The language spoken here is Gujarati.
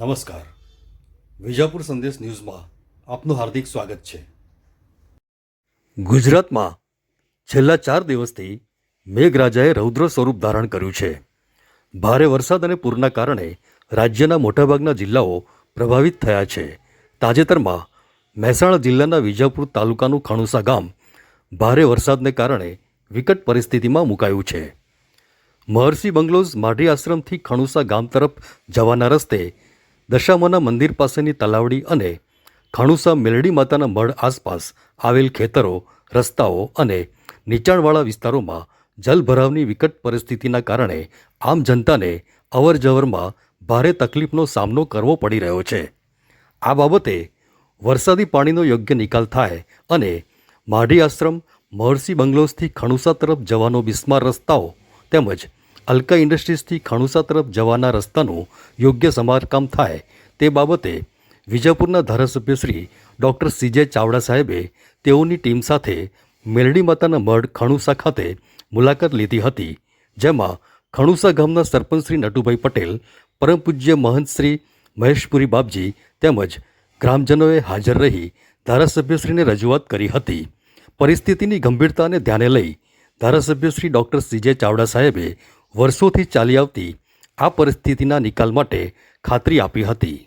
નમસ્કાર. વિજાપુર સંદેશ ન્યૂઝમાં આપનું હાર્દિક સ્વાગત છે. ગુજરાતમાં છેલ્લા ચાર દિવસથી મેઘરાજાએ રૌદ્ર સ્વરૂપ ધારણ કર્યું છે. ભારે વરસાદ અને પૂરના કારણે રાજ્યના મોટાભાગના જિલ્લાઓ પ્રભાવિત થયા છે. તાજેતરમાં મહેસાણા જિલ્લાના વિજાપુર તાલુકાનું ખણુસા ગામ ભારે વરસાદને કારણે વિકટ પરિસ્થિતિમાં મુકાયું છે. મહર્ષિ બંગલોઝ માઢી આશ્રમથી ખણુસા ગામ તરફ જવાના રસ્તે દશામાના મંદિર પાસેની તલાવડી અને ખણુસા મેલડી માતાના મઢ આસપાસ આવેલ ખેતરો, રસ્તાઓ અને નીચાણવાળા વિસ્તારોમાં જલભરાવની વિકટ પરિસ્થિતિના કારણે આમ જનતાને અવરજવરમાં ભારે તકલીફનો સામનો કરવો પડી રહ્યો છે. આ બાબતે વરસાદી પાણીનો યોગ્ય નિકાલ થાય અને માઢી આશ્રમ, મહર્ષિ બંગલોઝથી ખણુસા તરફ જવાનો બિસ્માર રસ્તાઓ તેમજ અલકા ઇન્ડસ્ટ્રીઝથી ખણુસા તરફ જવાના રસ્તાનું યોગ્ય સમારકામ થાય તે બાબતે વિજાપુરના ધારાસભ્ય શ્રી ડૉક્ટર સીજે ચાવડા સાહેબે તેઓની ટીમ સાથે મેલડી માતાના મઢ ખણુસા ખાતે મુલાકાત લીધી હતી, જેમાં ખણુસા ગામના સરપંચ શ્રી નટુભાઈ પટેલ, પરમ પૂજ્ય મહંત શ્રી મહેશપુરી બાપજી તેમજ ગ્રામજનોએ હાજર રહી ધારાસભ્યશ્રીને રજૂઆત કરી હતી. પરિસ્થિતિની ગંભીરતાને ધ્યાને લઈ ધારાસભ્ય શ્રી ડૉક્ટર સીજે ચાવડા સાહેબે વર્ષોથી ચાલી આવતી આ પરિસ્થિતિના નિકાલ માટે ખાતરી આપી હતી.